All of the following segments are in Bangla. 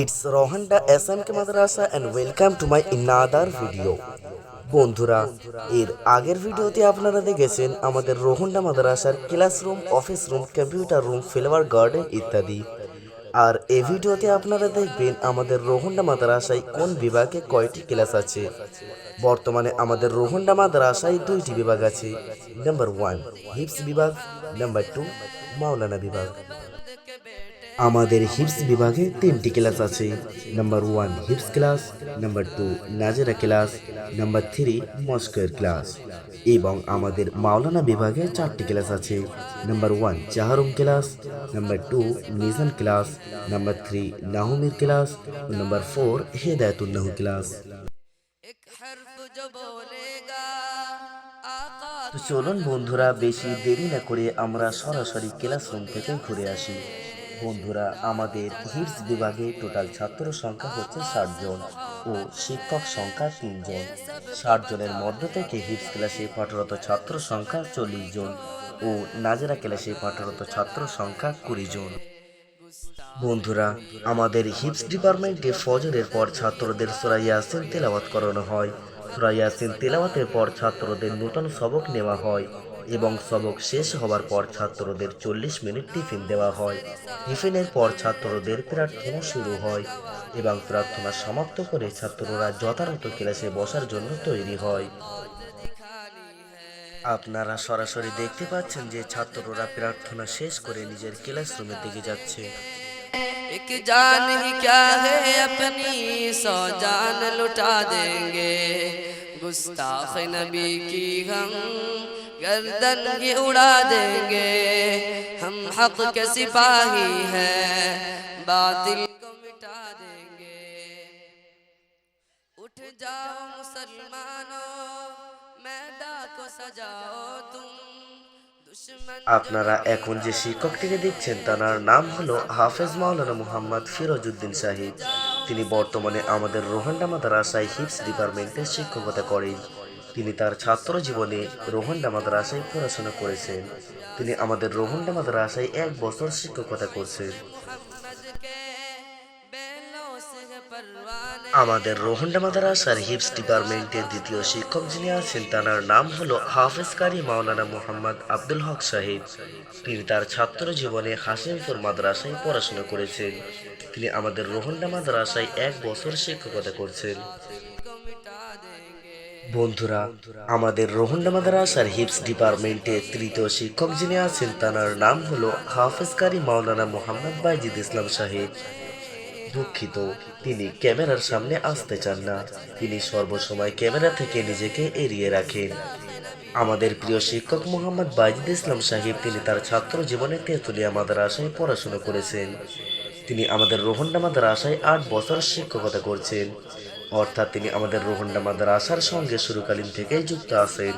it's Rohanda S M K Madrasa and welcome to my video বন্ধুরা, এর আগের ভিডিওতে আপনারা দেখেছেন আমাদের রোহন্ডা মাদ্রাসার classroom office room computer room flower garden ইত্যাদি। আর এই ভিডিওতে আপনারা দেখবেন আমাদের রোহন্ডা মাদ্রাসায় কোন বিভাগে কয়টি ক্লাস আছে। বর্তমানে আমাদের রোহন্ডা মাদ্রাসায় দুইটি বিভাগ আছে। নাম্বার ওয়ান হিপস বিভাগ নাম্বার টু মাওলানা বিভাগ। আমাদের হিপস বিভাগে তিনটি ক্লাস আছে। নাম্বার ওয়ান হিপস ক্লাস, নাম্বার টু নাজেরা ক্লাস, নাম্বার থ্রি মস্কের ক্লাস। এবং আমাদের মাওলানা বিভাগে চারটি ক্লাস আছে। নাম্বার ওয়ান জাহারুম ক্লাস, নাম্বার টু মিজান ক্লাস, নাম্বার থ্রি নাহুমির ক্লাস, নাম্বার ফোর হেদায়তুল্লাহ ক্লাস। তো চলুন বন্ধুরা, বেশি দেরি না করে আমরা সরাসরি ক্লাসরুম থেকে ঘুরে আসি। বন্ধুরা, আমাদের হিপস বিভাগে টোটাল ছাত্র সংখ্যা হচ্ছে ষাট জন ও শিক্ষক সংখ্যা তিনজন ষাট জনের মধ্য থেকে হিটস ক্লাসে পাঠরত ছাত্র সংখ্যা চল্লিশ জন ও নাজেরা ক্লাসে পাঠরত ছাত্র সংখ্যা কুড়ি জন। বন্ধুরা, আমাদের হিপস ডিপার্টমেন্টে ফজরের পর ছাত্রদের সুরা ইয়াসিন তেলাওয়াত করানো হয়। সুরা ইয়াসিন তেলাওয়াতের পর ছাত্রদের নূতন সবক নেওয়া হয় এবং সবক শেষ হওয়ার পর ছাত্রদের চল্লিশ মিনিট টিফিন দেওয়া হয়। টিফিনের পর ছাত্রদের প্রার্থনা শুরু হয় এবং প্রার্থনা সমাপ্ত করে ছাত্ররা যথাযথ ক্লাসে বসার জন্য তৈরি হয়। আপনারা সরাসরি দেখতে পাচ্ছেন যে ছাত্ররা প্রার্থনা শেষ করে নিজের ক্লাসরুমের দিকে যাচ্ছে। एक जान ही क्या है अपनी, सौ जान लुटा देंगे। गुस्ताख नबी की हम गर्दन ही उड़ा देंगे। हम हक के सिपाही हैं, बातिल को मिटा देंगे। उठ जाओ मुसलमानों, मैदा को सजाओ तुम। আপনারা এখন যে শিক্ষকটিকে দেখছেন তার নাম হলো হাফেজ মাওলানা মুহাম্মদ ফিরোজউদ্দিন সাহিব তিনি বর্তমানে আমাদের রোহান্ডা মাদ্রাসায় হিপস ডিপার্টমেন্টে শিক্ষকতা করেন। তিনি তার ছাত্র জীবনে রোহান্ডা মাদ্রাসায় পড়াশোনা করেছেন। তিনি আমাদের রোহান্ডা মাদ্রাসায় এক বছর শিক্ষকতা করছেন। আমাদের রোহনডা মাদারাসার হিপস ডিপার্টমেন্টের দ্বিতীয় শিক্ষক যিনি আছেন তার নাম হল হাফেজকারী মাওলানা মোহাম্মদ আব্দুল হক সাহেব। তিনি তার ছাত্র জীবনে হাসিমপুর মাদ্রাসায় পড়াশোনা করেছেন। তিনি আমাদের রোহনডা মাদ্রাসায় এক বছর শিক্ষকতা করছেন। বন্ধুরা, আমাদের রোহনডা মাদ্রাসার হিপস ডিপার্টমেন্টে তৃতীয় শিক্ষক যিনি আছেন তার নাম হলো হাফেজকারী মাওলানা মোহাম্মদ বাইজিদ ইসলাম সাহেব। দুঃখিত, তিনি ক্যামেরার সামনে আসতে চান না। তিনি সর্বসময় ক্যামেরা থেকে নিজেকে এড়িয়ে রাখেন। আমাদের প্রিয় শিক্ষক মোহাম্মদ বাইজিদ ইসলাম সাহেব, তিনি তার ছাত্র জীবনে তেঁতুলিয়া মাদ্রাসায় পড়াশোনা করেছেন। তিনি আমাদের রোহন্ডা মাদ্রাসায় আট বছর শিক্ষকতা করছেন। অর্থাৎ তিনি আমাদের রোহন্ডা মাদ্রাসার সঙ্গে শুরুকালীন থেকেই যুক্ত আছেন।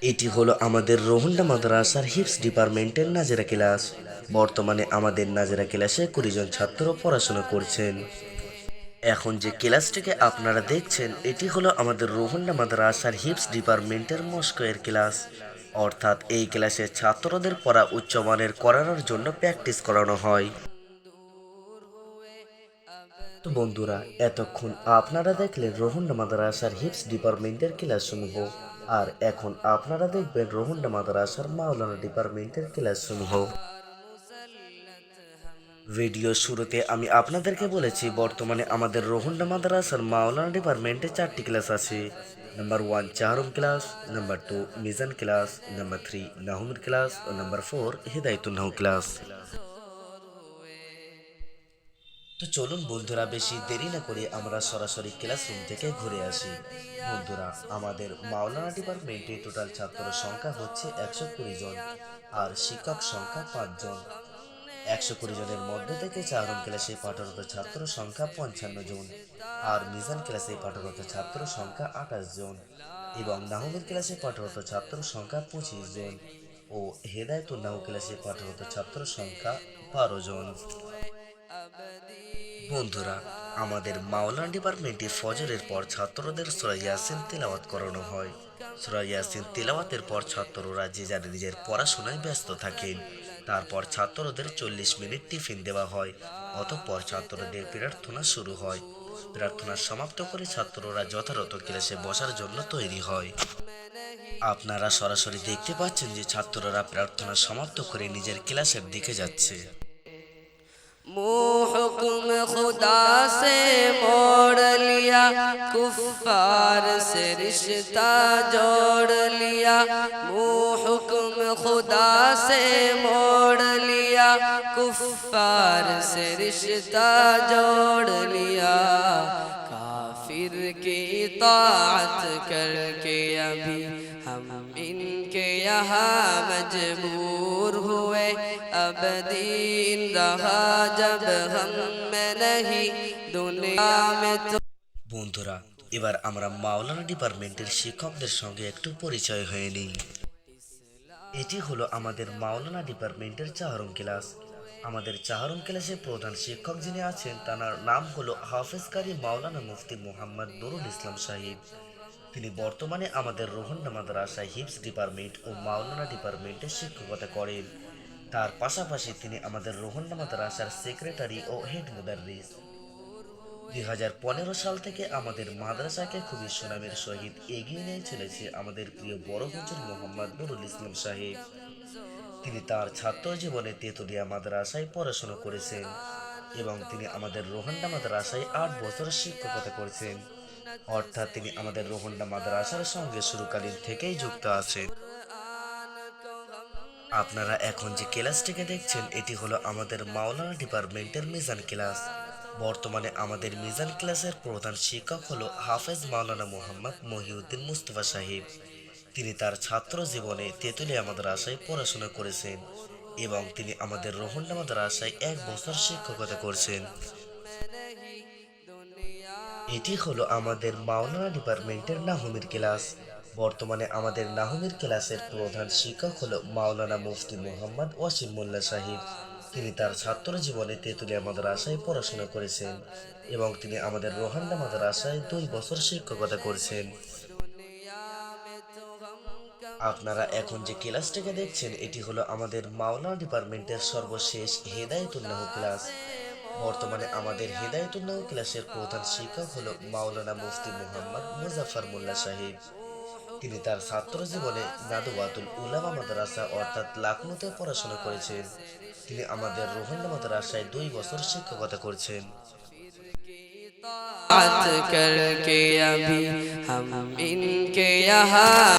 এটি হলো আমাদের রোহন্ডা মাদ্রাসার হিপস ডিপার্টমেন্টের নাজেরা ক্লাস। বর্তমানে আমাদের নাজেরা ক্লাসে কুড়ি জন ছাত্র পড়াশোনা করছেন। এখন যে ক্লাসটিকে আপনারা দেখছেন, এটি হলো আমাদের রোহন্ডা মাদ্রাসার হিপস ডিপার্টমেন্টের মস্কোয়ের ক্লাস। অর্থাৎ এই ক্লাসে ছাত্রদের পড়া উচ্চমানের করানোর জন্য প্র্যাকটিস করানো হয়। তো বন্ধুরা, এতক্ষণ আপনারা দেখলেন রোহন্ডা মাদ্রাসার হিপস ডিপার্টমেন্টের ক্লাস ক্লাসসমূহ। আর এখন আপনারা দেখবেন রোহন্ডা মাদ্রাসার মাওলানা ডিপার্টমেন্টের ক্লাসসমূহ। ভিডিও শুরুতে আমি আপনাদেরকে বলেছি, বর্তমানে আমাদের রোহন্ডা মাদ্রাসার মাওলানা ডিপার্টমেন্টে চারটি ক্লাস আছে। নাম্বার ওয়ান চাহরুম ক্লাস, নাম্বার টু, মিজান ক্লাস, নাম্বার থ্রি, নাহুমের ক্লাস, ও নাম্বার ফোর হেদায়তুল্লাহ ক্লাস। তো চলুন বন্ধুরা, বেশি দেরি না করে আমরা সরাসরি ক্লাসরুম থেকে ঘুরে আসি। বন্ধুরা, আমাদের মাওলানা ডিপার্টমেন্টে টোটাল ছাত্র সংখ্যা হচ্ছে একশো কুড়ি জন, আর শিক্ষক সংখ্যা পাঁচজন একশো কুড়ি জনের মধ্য থেকে চারম ক্লাসে পাঠরত ছাত্র সংখ্যা পঞ্চান্ন জন, আর মিজান ক্লাসে পাঠরত ছাত্র সংখ্যা আঠাশ জন, এবং নাহমের ক্লাসে পাঠরত ছাত্র সংখ্যা পঁচিশ জন, ও হেদায়তুল নাহ ক্লাসে পাঠরত ছাত্র সংখ্যা বারো জন। বন্ধুরা, আমাদের মাওলান ডিপার্টমেন্টে ফজরের পর ছাত্রদের সুরা ইয়াসিন তেলাওয়াত করানো হয়। সুরা ইয়াসিন তেলাওয়াতের পর ছাত্ররা যে যার নিজের পড়াশোনায় ব্যস্ত থাকেন তারপর ছাত্রদের চল্লিশ মিনিট টিফিন দেওয়া হয়। অতঃপর ছাত্রদের প্রার্থনা শুরু হয়। প্রার্থনা সমাপ্ত করে ছাত্ররা যথাযথ ক্লাসে বসার জন্য তৈরি হয়। আপনারা সরাসরি দেখতে পাচ্ছেন যে ছাত্ররা প্রার্থনা সমাপ্ত করে নিজের ক্লাসের দিকে যাচ্ছে। منہ حکم خدا سے موڑ لیا، کفار سے رشتہ جوڑ لیا۔ مو حکم خدا سے موڑ لیا، کفار سے رشتہ جوڑ لیا۔ کافر کی طاعت کر کے ابھی हम इनके यहाँ मजबूर हुए अब दीन रहा जब हम में नहीं दुनिया में तो বন্ধুরা এবার আমরা মাওলানা ডিপার্টমেন্টের শিক্ষকদের সঙ্গে একটু পরিচয় হয়ে নিই এটি হলো আমাদের মাওলানা ডিপার্টমেন্টের চাহরম ক্লাস আমাদের চাহরম ক্লাসের প্রধান শিক্ষক যিনি আছেন তার নাম হলো হাফেজ কারি মাওলানা মুফতি মোহাম্মদ নুরুল ইসলাম সাহিব তিনি বর্তমানে আমাদের রোহন্না মাদ্রাসায় হিপস ডিপার্টমেন্ট ও মাওলানা ডিপার্টমেন্টে শিক্ষকতা করেন। তার পাশাপাশি তিনি আমাদের রোহন্না মাদ্রাসার সেক্রেটারি ও হেড মুদারিস দুই হাজার পনেরো সাল থেকে আমাদের মাদ্রাসাকে খুবই সুনামের সহিত এগিয়ে নিয়ে চলেছে আমাদের প্রিয় বড় হুজুর মোহাম্মদ নুরুল ইসলাম সাহেব। তিনি তার ছাত্র জীবনে তেতুলিয়া মাদ্রাসায় পড়াশোনা করেছেন এবং তিনি আমাদের রোহান্ডা মাদ্রাসায় আট বছর শিক্ষকতা করেছেন। অর্থাৎ তিনি আমাদের রোহান্ডা মাদ্রাসার সঙ্গে শুরুকালীন থেকেই যুক্ত আছেন। আপনারা এখন যে ক্লাসটিকে দেখছেন, এটি হলো আমাদের মাওলানা ডিপার্টমেন্টের মিজান ক্লাস। বর্তমানে আমাদের মিজান ক্লাসের প্রধান শিক্ষক হলো হাফেজ মাওলানা মোহাম্মদ মহিউদ্দিন মুস্তফা সাহিব। তিনি তার ছাত্র জীবনে তেঁতুলিয়া মাদ্রাসায় পড়াশোনা করেছেন এবং তিনি আমাদের রোহন্ডা মাদ্রাসায় এক বছর শিক্ষকতা করছেন। এটি হলো আমাদের মাওলানা ডিপার্টমেন্টের নাহমির ক্লাস। বর্তমানে আমাদের নাহমির ক্লাসের প্রধান শিক্ষক হলো মাওলানা মুফতি মোহাম্মদ ওয়াসিম মোল্লা সাহিব। তিনি তার ছাত্র জীবনে তেঁতুলিয়া মাদ্রাসায় পড়াশোনা করেছেন এবং তিনি আমাদের রোহান্ডা মাদ্রাসায় দুই বছর শিক্ষকতা করেছেন। আপনারা এখন যে ক্লাসটিকে দেখছেন, এটি হলো আমাদের মাওলানা ডিপার্টমেন্টের সর্বশেষ হেদায়তুল্লাহ ক্লাস। বর্তমানে আমাদের হেদায়তুল্লাহ ক্লাসের প্রধান শিক্ষক হলো মাওলানা মুফতি মোহাম্মদ মুজাফর মোল্লা সাহিব তিনি তার ছাত্র জীবনে নাদুয়াতুল উলামা মাদ্রাসা অর্থাৎ লাকনোতে পড়াশোনা করেছেন তিনি আমাদের রোহান্ডা মাদ্রাসায় দুই বছর শিক্ষকতা করছেন बात करके अभी हम इनके यहाँ